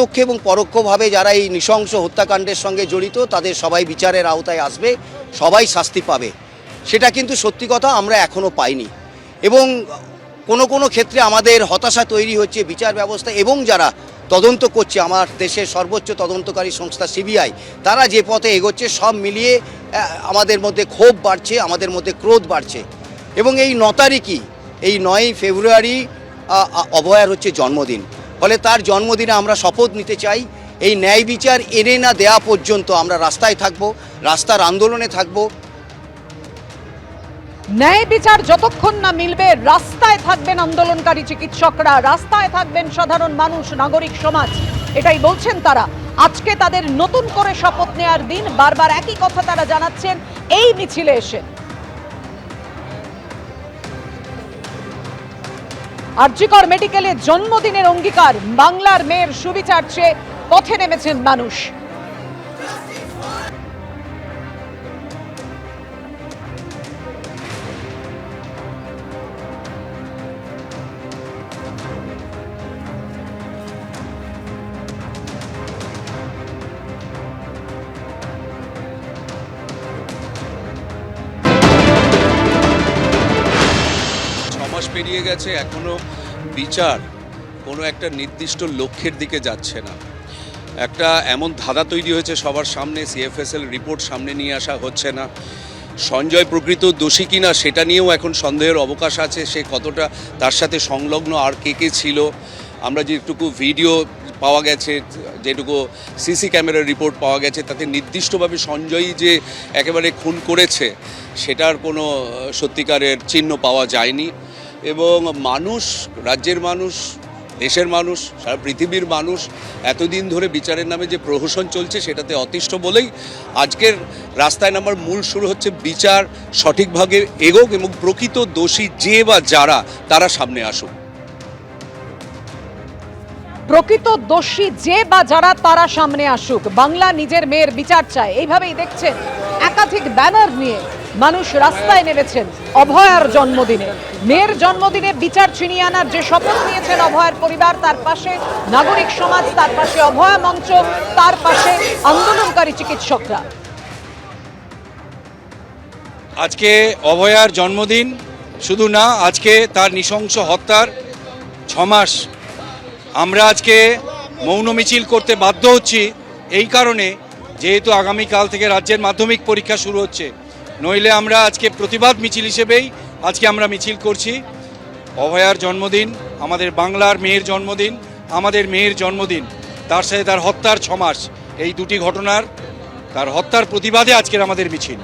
প্রত্যক্ষ এবং পরোক্ষভাবে যারা এই নৃশংস হত্যাকাণ্ডের সঙ্গে জড়িত, তাদের সবাই বিচারের আওতায় আসবে, সবাই শাস্তি পাবে। সেটা কিন্তু সত্যি কথা, আমরা এখনও পাইনি। এবং কোনো কোনো ক্ষেত্রে আমাদের হতাশা তৈরি হচ্ছে, বিচার ব্যবস্থা এবং যারা তদন্ত করছে, আমার দেশের সর্বোচ্চ তদন্তকারী সংস্থা সিবিআই, তারা যে পথে এগোচ্ছে, সব মিলিয়ে আমাদের মধ্যে ক্ষোভ বাড়ছে, আমাদের মধ্যে ক্রোধ বাড়ছে। এবং এই ন তারিখই, এই নয়ই ফেব্রুয়ারি অভয়ার হচ্ছে জন্মদিন। ফলে তার জন্মদিনে আমরা শপথ নিতে চাই। এই ন্যায় বিচার এনে না দেয়া পর্যন্ত আমরা রাস্তায় থাকব, রাস্তার আন্দোলনে থাকব। ন্যায় বিচার যতক্ষণ না মিলবে, রাস্তায় থাকবেন আন্দোলনকারী চিকিৎসকরা, রাস্তায় থাকবেন সাধারণ মানুষ, নাগরিক সমাজ। এটাই বলছেন তারা। আজকে তাদের নতুন করে শপথ নেয়ার দিন, বারবার একই কথা তারা জানাচ্ছেন, এই মিছিলে এসে। আরজিকর মেডিকেলে জন্মদিনের অঙ্গীকার বাংলার মেয়ের সুবিচার চেয়ে পথে নেমেছেন মানুষ। পেরিয়ে গেছে, এখনও বিচার কোনো একটা নির্দিষ্ট লক্ষ্যের দিকে যাচ্ছে না। একটা এমন ধাঁধা তৈরি হয়েছে সবার সামনে সিএফএসএল রিপোর্ট সামনে নিয়ে আসা হচ্ছে না। সঞ্জয় প্রকৃত দোষী কিনা সেটা নিয়েও এখন সন্দেহের অবকাশ আছে, সে কতটা তার সাথে সংলগ্ন আর কে কে ছিল। আমরা যেটুকু ভিডিও পাওয়া গেছে, যেটুকু সিসি ক্যামেরার রিপোর্ট পাওয়া গেছে, তাতে নির্দিষ্টভাবে সঞ্জয়ই যে একেবারে খুন করেছে, সেটার কোনো সত্যিকারের চিহ্ন পাওয়া যায়নি। এবং মানুষ, রাজ্যের মানুষ, দেশের মানুষ, সারা পৃথিবীর মানুষ এতদিন ধরে বিচারের নামে যে প্রহসন চলছে সেটাতে অতিষ্ঠ বলেই আজকের রাস্তায় নামার মূল শুরু হচ্ছে বিচার সঠিকভাবে এগোক এবং প্রকৃত দোষী যে বা যারা, তারা সামনে আসুক। প্রকৃত দোষী যে বা যারা, তারা সামনে আসুক। বাংলা নিজের মেয়ের বিচার চায়। এইভাবেই দেখছেন একাধিক ব্যানার নিয়ে মানুষ রাস্তায় নেমেছেন অভয়ার জন্মদিনে। মেয়ের জন্মদিনে বিচার ছিনিয়ে আনার যে শপথ নিয়েছেন অভয়ার পরিবার, তার পাশে নাগরিক সমাজ, তার পাশে অভয়া মঞ্চ, তার পাশে আন্দোলনকারী চিকিৎসকরা। আজকে অভয়ার জন্মদিন, শুধু না, আজকে তার নৃশংস হত্যার ছমাস আমরা আজকে মৌন মিছিল করতে বাধ্য হচ্ছি, এই কারণে যেহেতু আগামীকাল থেকে রাজ্যের মাধ্যমিক পরীক্ষা শুরু হচ্ছে, নইলে আমরা আজকে প্রতিবাদ মিছিল হিসেবেই আজকে আমরা মিছিল করছি। অভয়ার জন্মদিন, আমাদের বাংলার মেয়ের জন্মদিন, আমাদের মেয়ের জন্মদিন, তার সাথে তার হত্যার ছমাস, এই দুটি ঘটনার, তার হত্যার প্রতিবাদে আজকের আমাদের মিছিল।